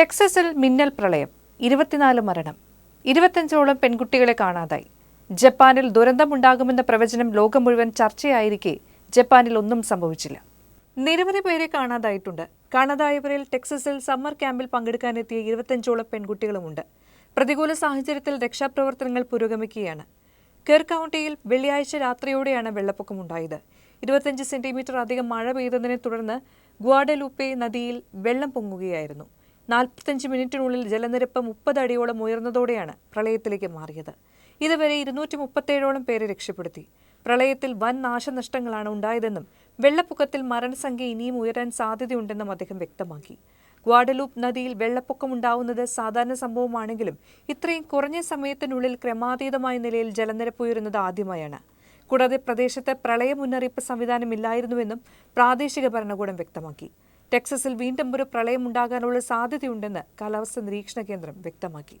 ടെക്സസിൽ മിന്നൽ പ്രളയം ഇരുപത്തിനാല് മരണം. ഇരുപത്തഞ്ചോളം പെൺകുട്ടികളെ കാണാതായി. ജപ്പാനിൽ ദുരന്തമുണ്ടാകുമെന്ന പ്രവചനം ലോകം മുഴുവൻ ചർച്ചയായിരിക്കെ ജപ്പാനിൽ ഒന്നും സംഭവിച്ചില്ല. നിരവധി പേരെ കാണാതായിട്ടുണ്ട്. കാണാതായവരിൽ ടെക്സസിൽ സമ്മർ ക്യാമ്പിൽ പങ്കെടുക്കാനെത്തിയ ഇരുപത്തഞ്ചോളം പെൺകുട്ടികളുമുണ്ട്. പ്രതികൂല സാഹചര്യത്തിൽ രക്ഷാപ്രവർത്തനങ്ങൾ പുരോഗമിക്കുകയാണ്. കെർ കൗണ്ടിയിൽ വെള്ളിയാഴ്ച രാത്രിയോടെയാണ് വെള്ളപ്പൊക്കമുണ്ടായത്. ഇരുപത്തഞ്ച് സെന്റിമീറ്റർ അധികം മഴ പെയ്തതിനെ തുടർന്ന് ഗ്വാഡലൂപ്പെ നദിയിൽ വെള്ളം പൊങ്ങുകയായിരുന്നു. നാൽപ്പത്തഞ്ച് മിനിറ്റിനുള്ളിൽ ജലനിരപ്പ് മുപ്പത് അടിയോളം ഉയർന്നതോടെയാണ് പ്രളയത്തിലേക്ക് മാറിയത്. ഇതുവരെ ഇരുന്നൂറ്റി മുപ്പത്തേഴോളം പേരെ രക്ഷപ്പെടുത്തി. പ്രളയത്തിൽ വൻ നാശനഷ്ടങ്ങളാണ് ഉണ്ടായതെന്നും വെള്ളപ്പൊക്കത്തിൽ മരണസംഖ്യ ഇനിയും ഉയരാൻ സാധ്യതയുണ്ടെന്നും അദ്ദേഹം വ്യക്തമാക്കി. ഗ്വാഡലൂപ്പ് നദിയിൽ വെള്ളപ്പൊക്കമുണ്ടാവുന്നത് സാധാരണ സംഭവമാണെങ്കിലും ഇത്രയും കുറഞ്ഞ സമയത്തിനുള്ളിൽ ക്രമാതീതമായ നിലയിൽ ജലനിരപ്പ് ഉയരുന്നത് ആദ്യമായാണ്. കൂടാതെ പ്രദേശത്ത് പ്രളയ മുന്നറിയിപ്പ് സംവിധാനമില്ലായിരുന്നുവെന്നും പ്രാദേശിക ഭരണകൂടം വ്യക്തമാക്കി. ടെക്സസിൽ വീണ്ടും ഒരു പ്രളയമുണ്ടാകാനുള്ള സാധ്യതയുണ്ടെന്ന് കാലാവസ്ഥാ നിരീക്ഷണ കേന്ദ്രം വ്യക്തമാക്കി.